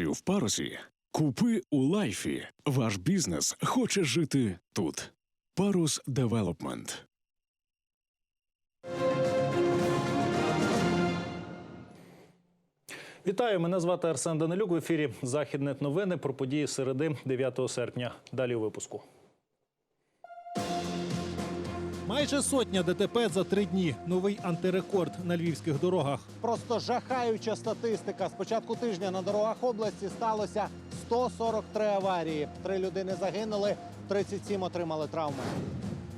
вакансію в парусі? Купи у лайфі. Ваш бізнес хоче жити тут. Парус Девелопмент. Вітаю, мене звати Арсен Данилюк. В ефірі Західне новини про події середи 9 серпня. Далі у випуску. Майже сотня ДТП за три дні. Новий антирекорд на львівських дорогах. Просто жахаюча статистика. З початку тижня на дорогах області сталося 143 аварії. Три людини загинули, 37 отримали травми.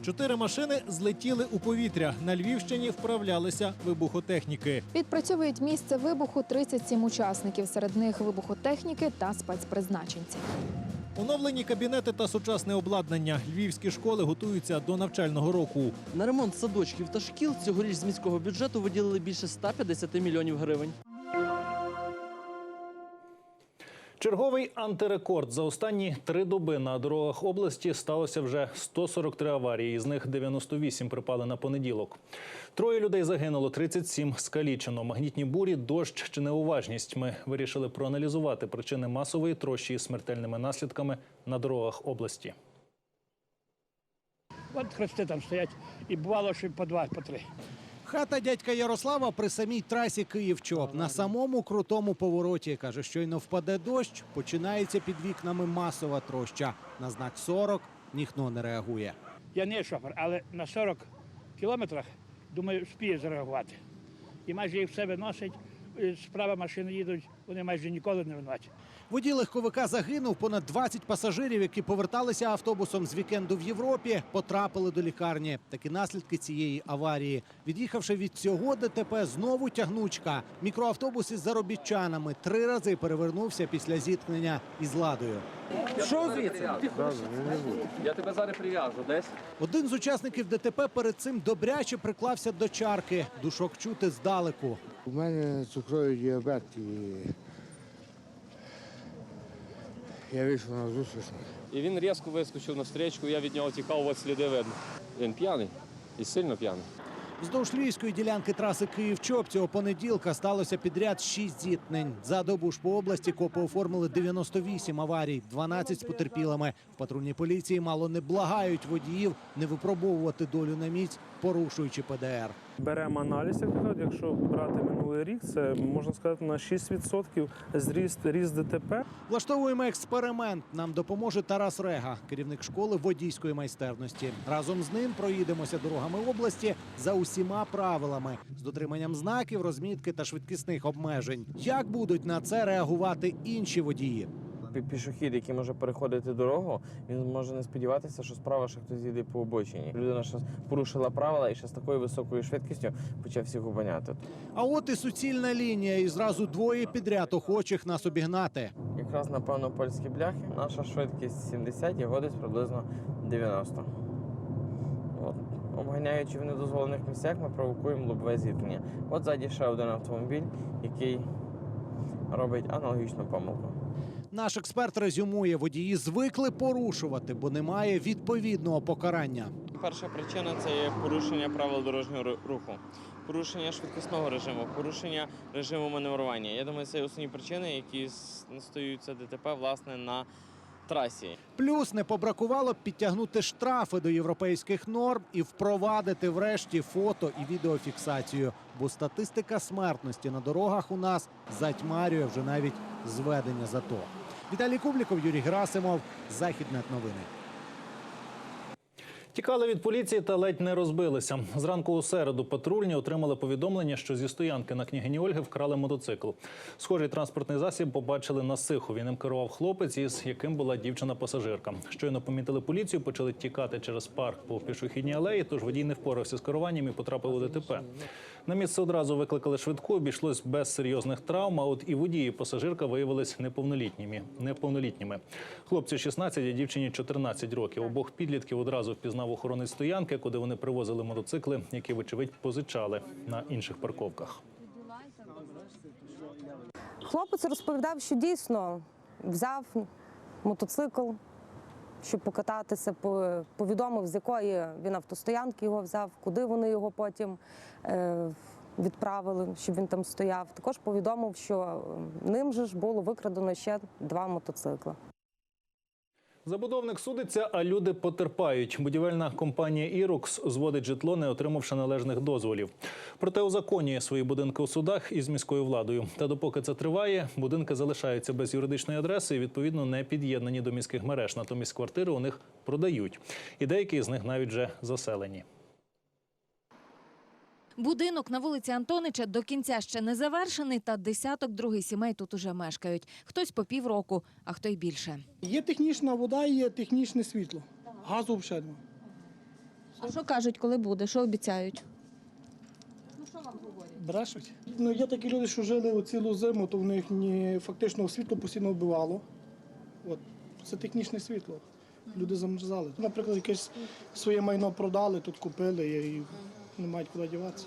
Чотири машини злетіли у повітря. На Львівщині вправлялися вибухотехніки. Відпрацьовують місце вибуху 37 учасників, серед них вибухотехніки та спецпризначенці. Оновлені кабінети та сучасне обладнання. Львівські школи готуються до навчального року. На ремонт садочків та шкіл цьогоріч з міського бюджету виділили більше 150 мільйонів гривень. Черговий антирекорд за останні три доби на дорогах області сталося вже 143 аварії. Із них 98 припали на понеділок. Троє людей загинуло, 37 скалічено. Магнітні бурі, дощ чи неуважність. Ми вирішили проаналізувати причини масової трощі із смертельними наслідками на дорогах області. От хрести там стоять, і бувало, що по два, по три. Хата дядька Ярослава при самій трасі Київ-Чоп на самому крутому повороті. Каже, щойно впаде дощ, починається під вікнами масова троща. На знак 40 ніхто не реагує. Я не шофер, але на 40 кілометрах, думаю, спіє зреагувати. І майже їх в себе носить, справа машини їдуть, вони майже ніколи не винуваті. Водій легковика загинув. Понад 20 пасажирів, які поверталися автобусом з вікенду в Європі, потрапили до лікарні. Такі наслідки цієї аварії. Від'їхавши від цього ДТП, знову тягнучка. Мікроавтобус із заробітчанами три рази перевернувся після зіткнення із ладою. Я тебе зараз прив'яжу десь. Один з учасників ДТП перед цим добряче приклався до чарки. Душок чути здалеку. У мене цукровий діабет і я вийшов на зустріч. І він різко вискочив на стрічку, я від нього тікав, от сліди видно. Він п'яний і сильно п'яний. Вздовж львівської ділянки траси Київ-Чоп цього понеділка сталося підряд шість зіткнень. За добу ж по області копи оформили 98 аварій, 12 з потерпілими. В патрульній поліції мало не благають водіїв не випробовувати долю на міць, порушуючи ПДР. Беремо аналіз, як кажуть, якщо брати минулий рік, це можна сказати на 6% зріст ріст ДТП. Влаштовуємо експеримент. Нам допоможе Тарас Рега, керівник школи водійської майстерності. Разом з ним проїдемося дорогами області за усіма правилами з дотриманням знаків, розмітки та швидкісних обмежень. Як будуть на це реагувати інші водії? Пі- Пішохід, який може переходити дорогу, він може не сподіватися, що справа ще хтось їде по обочині. Людина ще порушила правила і ще з такою високою швидкістю почав всіх обганяти. А от і суцільна лінія, і зразу двоє підряд охочих нас обігнати. Якраз напевно польські бляхи. Наша швидкість 70, його десь приблизно 90. От. Обганяючи в недозволених місцях, ми провокуємо лобове зіткнення. От ззаді ще один автомобіль, який робить аналогічну помилку. Наш експерт резюмує, водії звикли порушувати, бо немає відповідного покарання. Перша причина це є порушення правил дорожнього руху, порушення швидкісного режиму, порушення режиму маневрування. Я думаю, це основні причини, які с- стаються ДТП власне на трасі. Плюс не побракувало б підтягнути штрафи до європейських норм і впровадити врешті фото і відеофіксацію. Бо статистика смертності на дорогах у нас затьмарює вже навіть зведення зато. Віталій Кубліков, Юрій Герасимов, Західнет новини. Тікали від поліції та ледь не розбилися. Зранку у середу патрульні отримали повідомлення, що зі стоянки на княгині Ольги вкрали мотоцикл. Схожий транспортний засіб побачили на Сихові. Ним керував хлопець, із яким була дівчина-пасажирка. Щойно помітили поліцію, почали тікати через парк по пішохідній алеї. Тож водій не впорався з керуванням і потрапив у ДТП. На місце одразу викликали швидку. Обійшлось без серйозних травм. А от і водії, пасажирка виявились неповнолітніми. Неповнолітніми. Хлопцю 16, а дівчині 14 років. Обох підлітків одразу впізнав охоронець стоянки, куди вони привозили мотоцикли, які, вочевидь, позичали на інших парковках. Хлопець розповідав, що дійсно взяв мотоцикл, щоб покататися, по- повідомив, з якої він автостоянки його взяв, куди вони його потім е, відправили, щоб він там стояв. Також повідомив, що ним же ж було викрадено ще два мотоцикли. Забудовник судиться, а люди потерпають. Будівельна компанія «Ірокс» зводить житло, не отримавши належних дозволів. Проте узаконює свої будинки у судах із міською владою. Та допоки це триває, будинки залишаються без юридичної адреси і відповідно не під'єднані до міських мереж. Натомість квартири у них продають. І деякі з них навіть вже заселені. Будинок на вулиці Антонича до кінця ще не завершений, та десяток других сімей тут уже мешкають. Хтось по півроку, а хто й більше. Є технічна вода, є технічне світло. Газу взагалі немає. А що кажуть, коли буде? Що обіцяють? Ну що вам говорять? Брешуть. Ну, є такі люди, що жили цілу зиму, то в них ні, фактично світло постійно вбивало. От. Це технічне світло. Люди замерзали. Наприклад, якесь своє майно продали, тут купили і не мають куди діватися.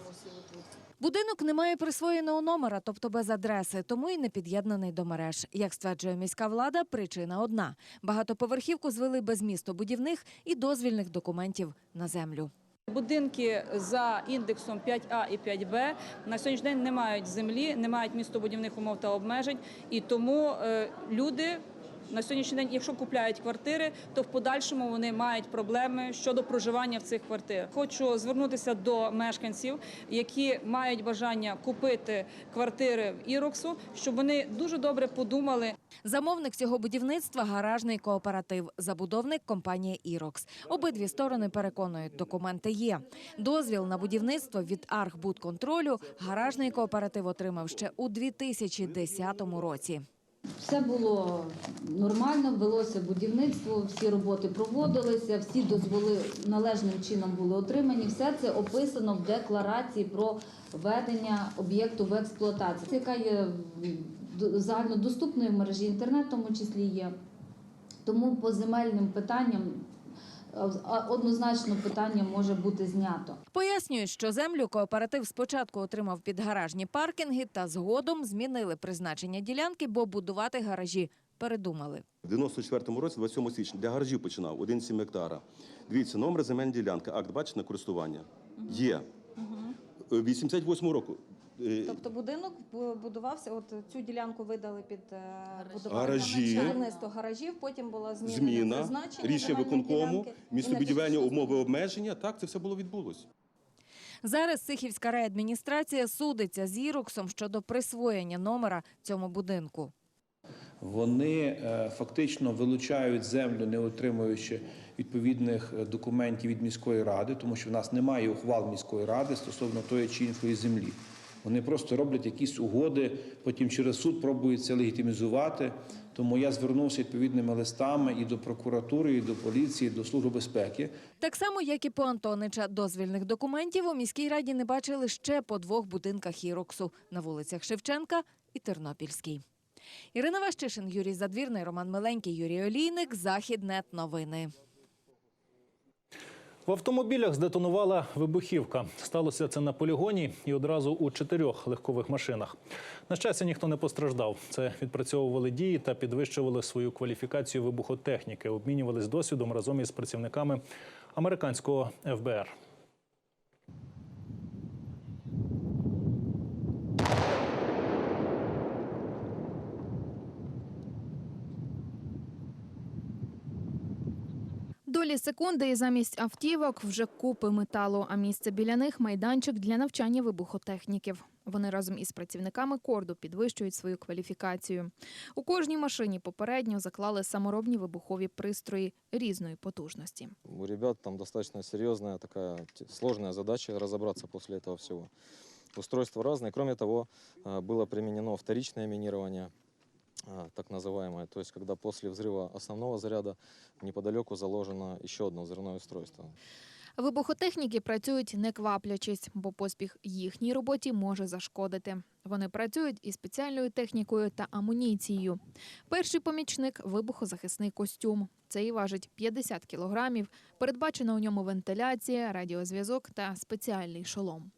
Будинок не має присвоєного номера, тобто без адреси, тому і не під'єднаний до мереж. Як стверджує міська влада, причина одна: багатоповерхівку звели без містобудівних і дозвільних документів на землю. Будинки за індексом 5А і 5Б на сьогоднішній день не мають землі, не мають містобудівних умов та обмежень, і тому е, люди. На сьогоднішній день, якщо купляють квартири, то в подальшому вони мають проблеми щодо проживання в цих квартирах. Хочу звернутися до мешканців, які мають бажання купити квартири в Іроксу, щоб вони дуже добре подумали, Замовник цього будівництва гаражний кооператив, забудовник компанія Ірокс. Обидві сторони переконують, документи є. Дозвіл на будівництво від Архбудконтролю гаражний кооператив отримав ще у 2010 році. Все було нормально, велося будівництво, всі роботи проводилися, всі дозволи належним чином були отримані. Все це описано в декларації про введення об'єкту в експлуатацію, яка є загальнодоступною в мережі інтернет, в тому числі є. Тому по земельним питанням однозначно питання може бути знято. Пояснюють, що землю кооператив спочатку отримав під гаражні паркінги, та згодом змінили призначення ділянки, бо будувати гаражі передумали. У 94-му році, 27 січня, для гаражів починав 1,7 гектара. Дивіться, номер земельної ділянки, акт бачите на користування. Є. Е, 88 року. Е, Тобто будинок будувався, от цю ділянку видали під е, Гаражі. будівництво гаражів, потім була зміна, Зміна, призначення рішення виконкому. Містобудівельні умови обмеження. Так, це все було відбулося. Зараз Сихівська райадміністрація судиться з Іроксом щодо присвоєння номера цьому будинку. Вони е, фактично вилучають землю, не отримуючи відповідних документів від міської ради, тому що в нас немає ухвал міської ради стосовно тої чи іншої землі. Вони просто роблять якісь угоди, потім через суд пробують це легітимізувати. Тому я звернувся відповідними листами і до прокуратури, і до поліції, і до служби безпеки. Так само, як і по Антонича, дозвільних документів у міській раді не бачили ще по двох будинках Іроксу на вулицях Шевченка і Тернопільській. Ірина Ващишин, Юрій Задвірний, Роман Миленький, Юрій Олійник. Західнет новини. В автомобілях здетонувала вибухівка. Сталося це на полігоні і одразу у чотирьох легкових машинах. На щастя, ніхто не постраждав. Це відпрацьовували дії та підвищували свою кваліфікацію вибухотехніки, обмінювались досвідом разом із працівниками американського ФБР. Долі секунди і замість автівок вже купи металу, а місце біля них майданчик для навчання вибухотехніків. Вони разом із працівниками корду підвищують свою кваліфікацію. У кожній машині попередньо заклали саморобні вибухові пристрої різної потужності. У ребят там достаточно серьезная такая т- сложная задача разобраться после этого всего. Устройства разные. Кроме того, а, было применено вторичное минирование, а, так называемое. То есть, когда после взрыва основного заряда неподалеку заложено еще одно взрывное устройство. Вибухотехніки працюють не кваплячись, бо поспіх їхній роботі може зашкодити. Вони працюють із спеціальною технікою та амуніцією. Перший помічник вибухозахисний костюм. Цей важить 50 кілограмів. Передбачена у ньому вентиляція, радіозв'язок та спеціальний шолом.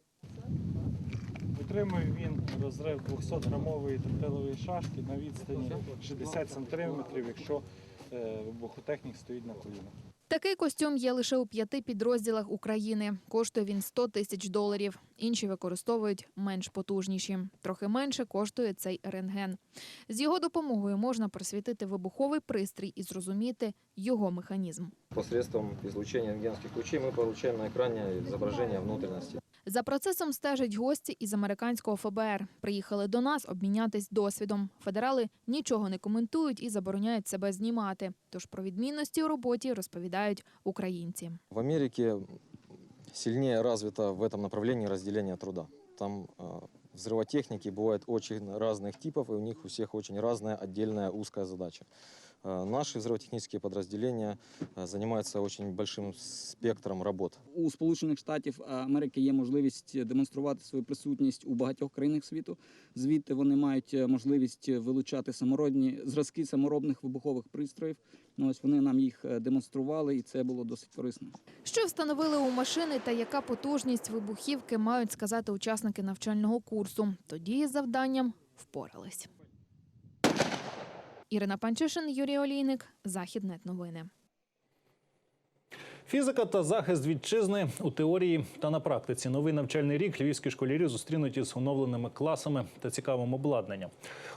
Отримує він розрив 200-грамової тротилової шашки на відстані 60 см, якщо е, вибухотехнік стоїть на колінах. Такий костюм є лише у п'яти підрозділах України. Коштує він 100 тисяч доларів. Інші використовують менш потужніші. Трохи менше коштує цей рентген. З його допомогою можна просвітити вибуховий пристрій і зрозуміти його механізм. Посредством излучения рентгеновских лучей мы получаем на экране изображение внутренности. За процесом стежать гості із американського ФБР. Приїхали до нас обмінятись досвідом. Федерали нічого не коментують і забороняють себе знімати. Тож про відмінності у роботі розповідають українці. В Америке сильнее развито в этом направлении разделение труда. Там э, взрывотехники бывают очень разных типов, и у них у всех очень разная отдельная узкая задача. Э, Наши взрывотехнические подразделения э, занимаются очень большим спектром работ. У Сполучених Штатів Америки є можливість демонструвати свою присутність у багатьох країнах світу. Звідти вони мають е, можливість вилучати самородні зразки саморобних вибухових пристроїв. Ну, ось вони нам їх е, демонстрували, і це було досить корисно. Що встановили у машини та яка потужність вибухівки мають сказати учасники навчального курсу. Тоді із завданням впорались. Ірина Панчишин, Юрій Олійник, Західнет новини. Фізика та захист вітчизни у теорії та на практиці. Новий навчальний рік львівські школярі зустрінуть із оновленими класами та цікавим обладнанням.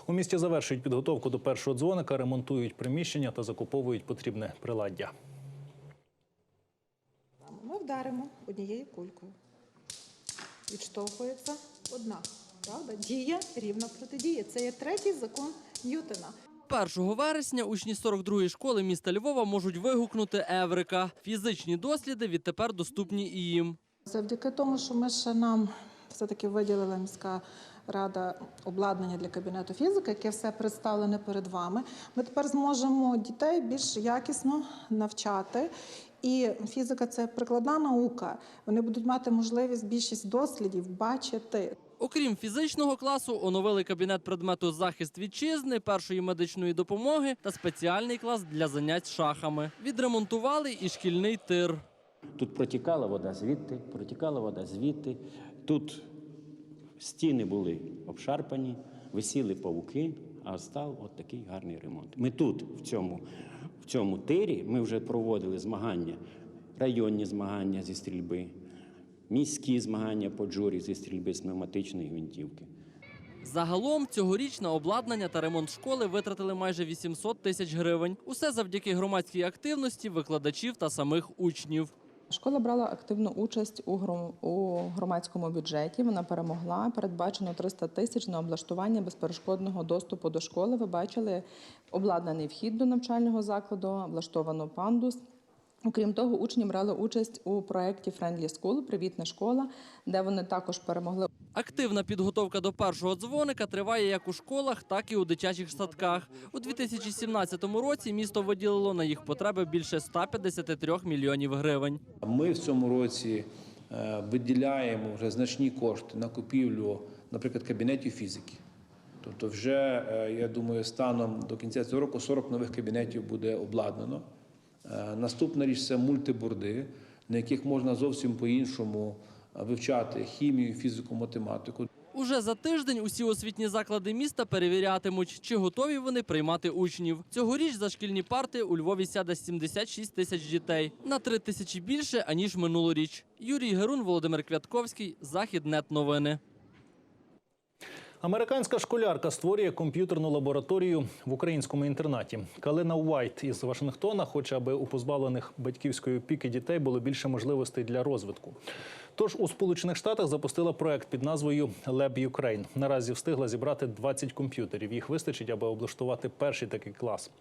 У місті завершують підготовку до першого дзвоника, ремонтують приміщення та закуповують потрібне приладдя. Ми вдаримо однією кулькою. Відштовхується одна. Правда? Дія рівна протидія. Це є третій закон Ньютона. 1 вересня учні 42-ї школи міста Львова можуть вигукнути Еврика. Фізичні досліди відтепер доступні і їм. Завдяки тому, що ми ще нам все-таки виділила міська рада обладнання для кабінету фізики, яке все представлене перед вами. Ми тепер зможемо дітей більш якісно навчати. І фізика це прикладна наука. Вони будуть мати можливість більшість дослідів бачити. Окрім фізичного класу, оновили кабінет предмету захист вітчизни, першої медичної допомоги та спеціальний клас для занять шахами. Відремонтували і шкільний тир. Тут протікала вода звідти, протікала вода звідти. Тут стіни були обшарпані, висіли павуки, а став от такий гарний ремонт. Ми тут, в цьому, в цьому тирі, ми вже проводили змагання, районні змагання зі стрільби, міські змагання по джурі зі стрільби з пневматичної гвинтівки. Загалом цьогоріч на обладнання та ремонт школи витратили майже 800 тисяч гривень. Усе завдяки громадській активності викладачів та самих учнів. Школа брала активну участь у гром- громадському бюджеті. Вона перемогла. Передбачено 300 тисяч на облаштування безперешкодного доступу до школи. Ви бачили обладнаний вхід до навчального закладу, облаштовано пандус. Окрім того, учні брали участь у проєкті Friendly School Привітна школа, де вони також перемогли Активна підготовка до першого дзвоника триває як у школах, так і у дитячих садках. У 2017 році місто виділило на їх потреби більше 153 мільйонів гривень. Ми в цьому році е, виділяємо вже значні кошти на купівлю, наприклад, кабінетів фізики. Тобто, вже е, я думаю, станом до кінця цього року 40 нових кабінетів буде обладнано. Е, Наступна річ це мультиборди, на яких можна зовсім по-іншому е, вивчати хімію, фізику, математику. Уже за тиждень усі освітні заклади міста перевірятимуть, чи готові вони приймати учнів. Цьогоріч за шкільні парти у Львові сяде 76 тисяч дітей на 3 тисячі більше аніж минулоріч. Юрій Герун, Володимир Квятковський, Західнет новини. Американська школярка створює комп'ютерну лабораторію в українському інтернаті. Калина Уайт із Вашингтона хоче, аби у позбавлених батьківської опіки дітей було більше можливостей для розвитку. Тож у Сполучених Штатах запустила проект під назвою Lab Ukraine. Наразі встигла зібрати 20 комп'ютерів. Їх вистачить, аби облаштувати перший такий клас.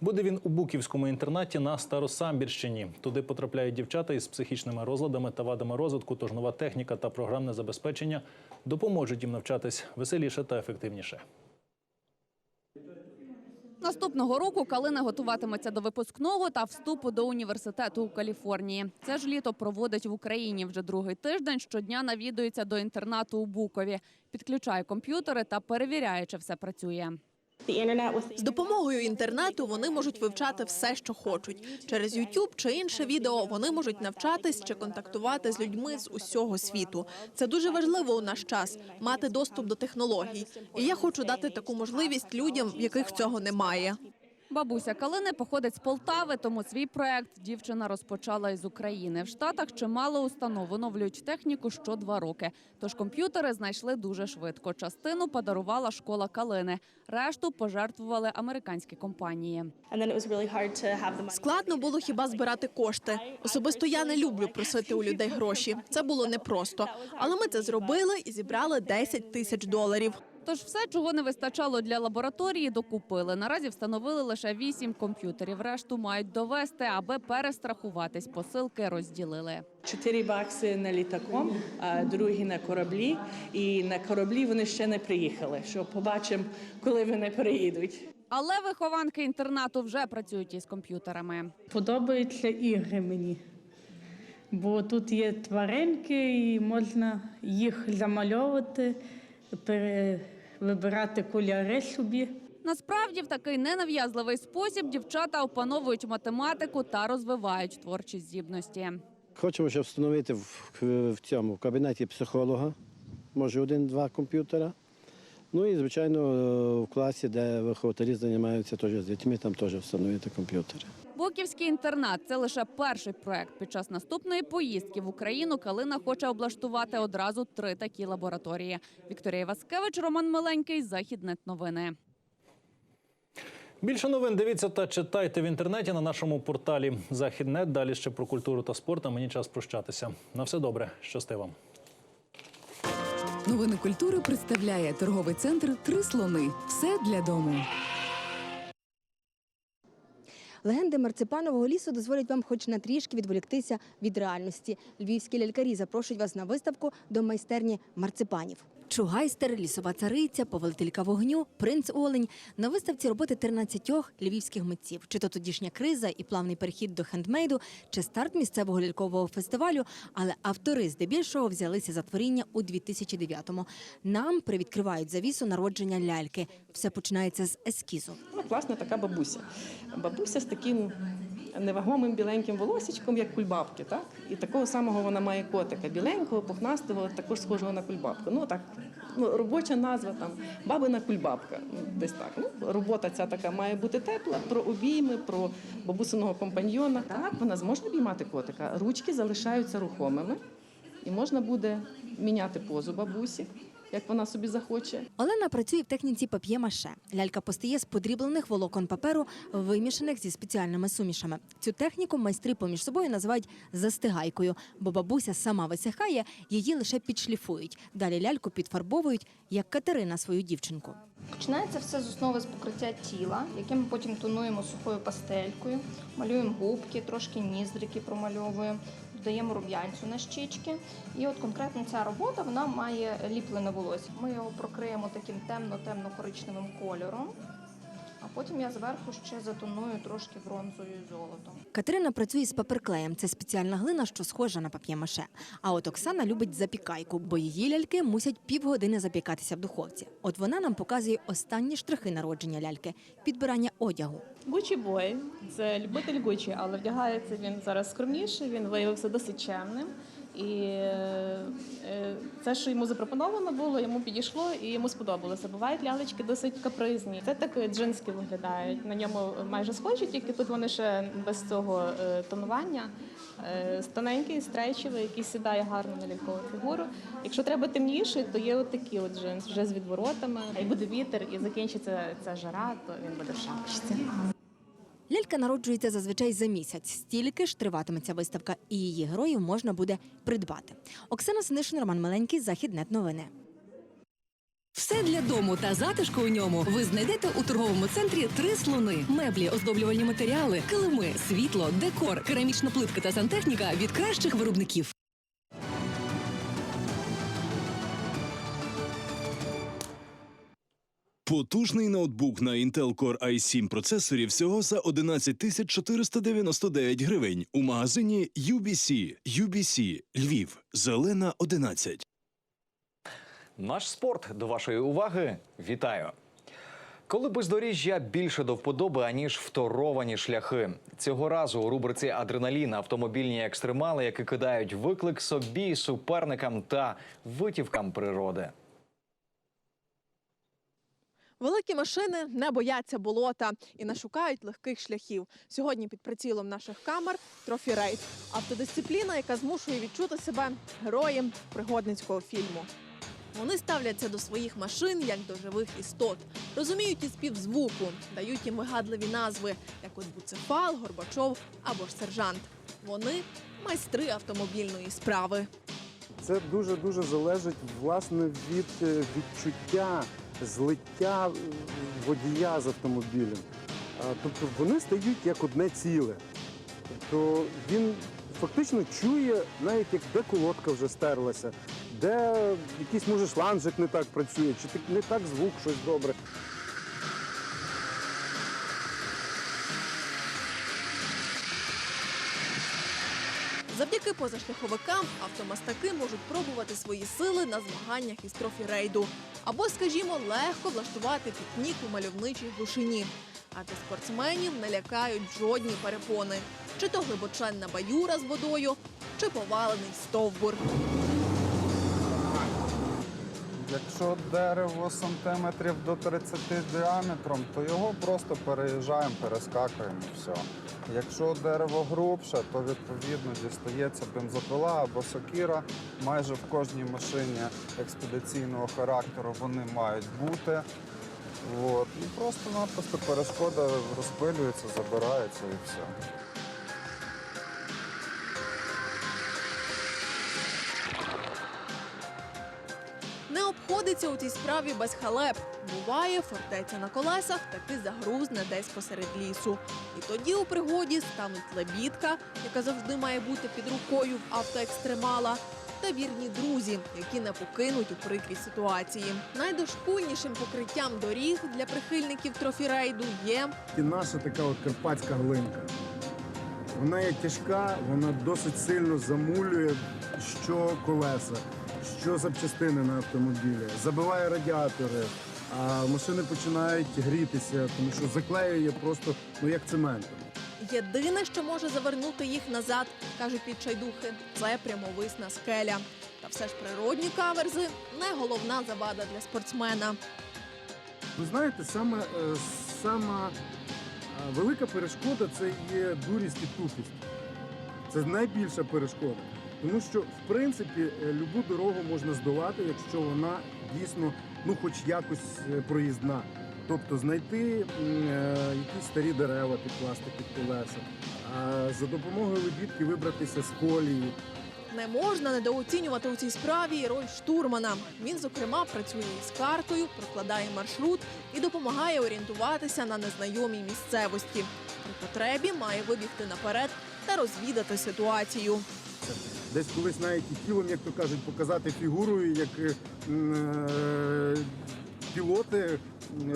Буде він у Буківському інтернаті на Старосамбірщині. Туди потрапляють дівчата із психічними розладами та вадами розвитку. Тож нова техніка та програмне забезпечення допоможуть їм навчатись веселіше та ефективніше. Наступного року Калина готуватиметься до випускного та вступу до університету у Каліфорнії. Це ж літо проводить в Україні вже другий тиждень. Щодня навідується до інтернату у Букові, підключає комп'ютери та перевіряє, чи все працює. З допомогою інтернету вони можуть вивчати все, що хочуть. Через YouTube чи інше відео вони можуть навчатись чи контактувати з людьми з усього світу. Це дуже важливо у наш час мати доступ до технологій. І я хочу дати таку можливість людям, в яких цього немає. Бабуся Калини походить з Полтави, тому свій проект дівчина розпочала із України. В Штатах чимало установ оновлюють техніку що два роки. Тож комп'ютери знайшли дуже швидко. Частину подарувала школа Калини, решту пожертвували американські компанії. Складно було хіба збирати кошти. Особисто я не люблю просити у людей гроші. Це було непросто. Але ми це зробили і зібрали 10 тисяч доларів. Тож все, чого не вистачало для лабораторії, докупили. Наразі встановили лише вісім комп'ютерів. Решту мають довести, аби перестрахуватись. Посилки розділили. Чотири бакси на літаком, а другі на кораблі. І на кораблі вони ще не приїхали. Що побачимо, коли вони приїдуть. Але вихованки інтернату вже працюють із комп'ютерами. Подобаються ігри мені, бо тут є тваринки і можна їх замальовувати, пере- вибирати кольори собі. Насправді, в такий ненав'язливий спосіб дівчата опановують математику та розвивають творчі здібності. Хочемо, щоб встановити в, в цьому в кабінеті психолога, може один-два комп'ютера. Ну і, звичайно, в класі, де вихователі займаються теж з дітьми, там теж встановити комп'ютери. Боківський інтернат це лише перший проект. Під час наступної поїздки в Україну Калина хоче облаштувати одразу три такі лабораторії. Вікторія Васкевич, Роман Миленький, Західнет новини. Більше новин дивіться та читайте в інтернеті на нашому порталі Західнет. Далі ще про культуру та спорт. А мені час прощатися. На все добре. Щасти вам. Новини культури представляє торговий центр Три слони. Все для дому. Легенди марципанового лісу дозволять вам хоч на трішки відволіктися від реальності. Львівські лялькарі запрошують вас на виставку до майстерні марципанів. Чугайстер, лісова цариця, повелителька вогню, принц Олень. На виставці роботи 13 львівських митців. Чи то тодішня криза і плавний перехід до хендмейду, чи старт місцевого лялькового фестивалю. Але автори здебільшого взялися за творіння у 2009-му. Нам привідкривають завісу народження ляльки. Все починається з ескізу. Ну, власне, така бабуся. Бабуся з таким невагомим біленьким волосічком, як кульбабки, так? І такого самого вона має котика, біленького, пухнастого, також схожого на кульбабку. Ну так, ну, робоча назва там бабина кульбабка. Ну, десь так. Ну, робота ця така має бути тепла, про обійми, про бабусиного компаньйона. Так, вона зможе обіймати котика. Ручки залишаються рухомими, і можна буде міняти позу бабусі, як вона собі захоче. Олена працює в техніці пап'є-маше. Лялька постає з подріблених волокон паперу, вимішаних зі спеціальними сумішами. Цю техніку майстри поміж собою називають застигайкою, бо бабуся сама висихає, її лише підшліфують. Далі ляльку підфарбовують, як Катерина свою дівчинку. Починається все з основи з покриття тіла, яке ми потім тонуємо сухою пастелькою, малюємо губки, трошки ніздрики промальовуємо, додаємо рум'янцю на щічки. І от конкретно ця робота вона має ліплене волосся. Ми його прокриємо таким темно-темно-коричневим кольором, а потім я зверху ще затоную трошки бронзою і золотом. Катерина працює з паперклеєм. Це спеціальна глина, що схожа на пап'є-маше. А от Оксана любить запікайку, бо її ляльки мусять півгодини запікатися в духовці. От вона нам показує останні штрихи народження ляльки підбирання одягу. Гучі бой це любитель Гучі, але вдягається він зараз скромніше. Він виявився досить чемним. І е, це, що йому запропоновано було, йому підійшло і йому сподобалося. Бувають лялечки досить капризні. Це так джинські виглядають. На ньому майже схожі, тільки тут вони ще без цього е, тонування. Е, Тоненький, стрейчевий, який сідає гарно на лялькову фігуру. Якщо треба темніший, то є от такі от джинс вже з відворотами. І буде вітер, і закінчиться ця жара, то він буде в шапочці. Лялька народжується зазвичай за місяць. Стільки ж триватиметься виставка, і її героїв можна буде придбати. Оксана Синишин, Роман Маленький, Західнет новини. Все для дому та затишку у ньому ви знайдете у торговому центрі три слони: меблі, оздоблювальні матеріали, килими, світло, декор, керамічна плитка та сантехніка від кращих виробників. Потужний ноутбук на Intel Core i7 процесорі всього за 11 тисяч 499 гривень у магазині UBC. UBC. Львів. Зелена 11. Наш спорт до вашої уваги. Вітаю! Коли бездоріжжя більше до вподоби, аніж второвані шляхи. Цього разу у рубриці Адреналін автомобільні екстремали, які кидають виклик собі, суперникам та витівкам природи. Великі машини не бояться болота і не шукають легких шляхів. Сьогодні під прицілом наших камер трофі-рейд – автодисципліна, яка змушує відчути себе героєм пригодницького фільму. Вони ставляться до своїх машин як до живих істот, розуміють і спів звуку, дають їм вигадливі назви, як от Буцефал, Горбачов або ж сержант. Вони майстри автомобільної справи. Це дуже дуже залежить власне від е, відчуття злиття водія з автомобілем. Тобто вони стають як одне ціле. Тобто він фактично чує, навіть як де колодка вже стерлася, де якийсь може шланжик не так працює, чи не так звук щось добре. Позашляховикам автомастаки можуть пробувати свої сили на змаганнях із трофі-рейду. Або, скажімо, легко влаштувати пікнік у мальовничій глушині. Адже спортсменів не лякають жодні перепони. Чи то глибоченна баюра з водою, чи повалений стовбур. Якщо дерево сантиметрів до 30 діаметром, то його просто переїжджаємо, перескакуємо і все. Якщо дерево грубше, то відповідно дістається бензопила або сокира. Майже в кожній машині експедиційного характеру вони мають бути. От. І просто-напросто перешкода розпилюється, забирається і все. Обходиться у цій справі без халеп. Буває, фортеця на колесах таки загрузне десь посеред лісу. І тоді у пригоді стануть лебідка, яка завжди має бути під рукою в автоекстремала, та вірні друзі, які не покинуть у прикрій ситуації. Найдошкульнішим покриттям доріг для прихильників трофірейду є І наша така от карпатська глинка. Вона є тяжка, вона досить сильно замулює що колеса, що запчастини на автомобілі, забиває радіатори, а машини починають грітися, тому що заклеює просто ну як цементом. Єдине, що може завернути їх назад, кажуть підчайдухи, це прямовисна скеля. Та все ж природні каверзи не головна завада для спортсмена. Ви знаєте, саме е, сама е, велика перешкода це є дурість і тупість. Це найбільша перешкода. Тому що, в принципі, е, любу дорогу можна здолати, якщо вона дійсно ну, хоч якось е, проїзна. Тобто знайти е, якісь старі дерева підкласти під колеса, а за допомогою лебідки вибратися з колії. Не можна недооцінювати у цій справі роль штурмана. Він, зокрема, працює із картою, прокладає маршрут і допомагає орієнтуватися на незнайомій місцевості. При потребі має вибігти наперед та розвідати ситуацію. Десь колись навіть і тілом, як то кажуть, показати фігурою, як е, е, пілоти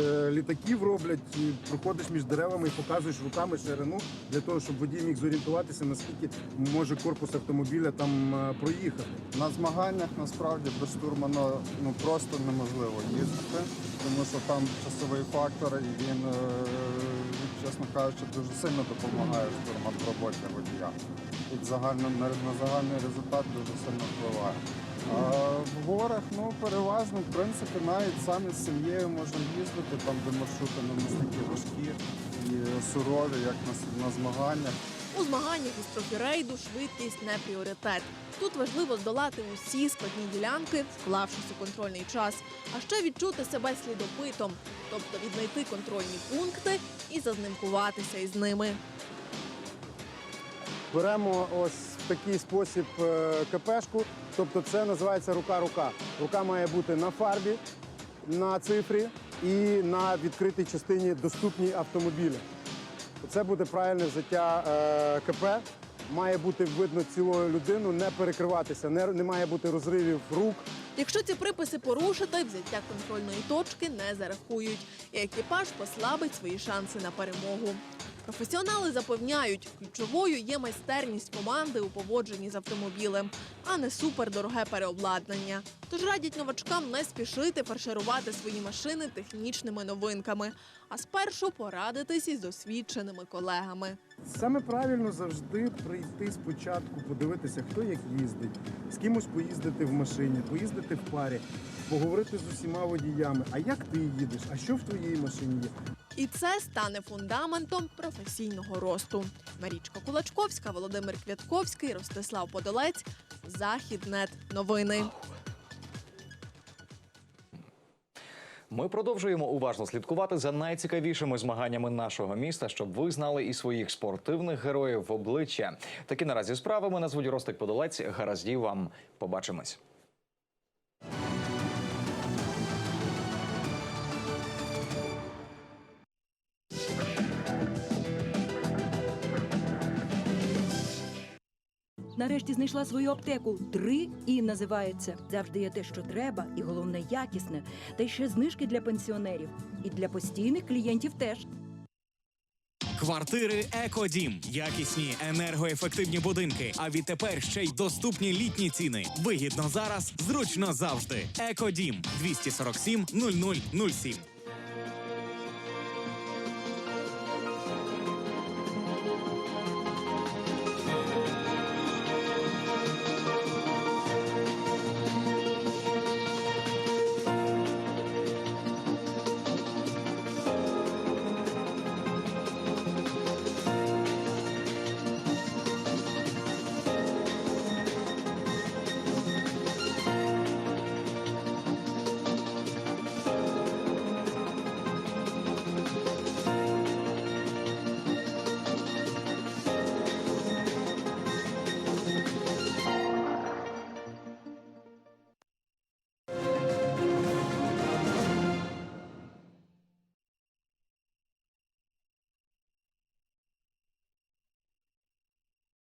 е, літаків роблять, і проходиш між деревами і показуєш руками ширину для того, щоб водій міг зорієнтуватися, наскільки може корпус автомобіля там е, проїхати. На змаганнях насправді без штурмана ну просто неможливо їздити, тому що там часовий фактор, і він, е, чесно кажучи, дуже сильно допомагає штурман в роботі водія. І загально, на, на загальний результат дуже сильно впливає. А в горах, ну переважно, в принципі, навіть самі з сім'єю можемо їздити, там, де маршрути не настільки важкі і сурові, як на, на змаганнях. У змаганнях із трофірейду швидкість не пріоритет. Тут важливо здолати усі складні ділянки, вклавшись у контрольний час, а ще відчути себе слідопитом, тобто віднайти контрольні пункти і зазнимкуватися із ними. Беремо ось такий спосіб е, КПшку, тобто це називається рука-рука. Рука має бути на фарбі, на цифрі і на відкритій частині доступній автомобіля. Це буде правильне взяття е, КП. Має бути видно цілою людину, не перекриватися, не, не має бути розривів рук. Якщо ці приписи порушити, взяття контрольної точки не зарахують, і екіпаж послабить свої шанси на перемогу. Професіонали запевняють, ключовою є майстерність команди у поводженні з автомобілем, а не супердороге переобладнання. Тож радять новачкам не спішити фарширувати свої машини технічними новинками, а спершу порадитись із досвідченими колегами. Саме правильно завжди прийти спочатку, подивитися, хто як їздить, з кимось поїздити в машині, поїздити в парі, поговорити з усіма водіями. А як ти їдеш? А що в твоїй машині є? І це стане фундаментом професійного росту. Марічка Кулачковська, Володимир Квятковський, Ростислав Подолець. Західнет новини. Ми продовжуємо уважно слідкувати за найцікавішими змаганнями нашого міста, щоб ви знали і своїх спортивних героїв в обличчя. Такі наразі справи. Мене звуть Ростик Подолець. Гараздів вам. Побачимось. Нарешті знайшла свою аптеку. Три і називається. Завжди є те, що треба, і головне якісне. Та й ще знижки для пенсіонерів. І для постійних клієнтів теж. Квартири Екодім. Якісні енергоефективні будинки. А відтепер ще й доступні літні ціни. Вигідно зараз, зручно завжди. Екодім 247 0007.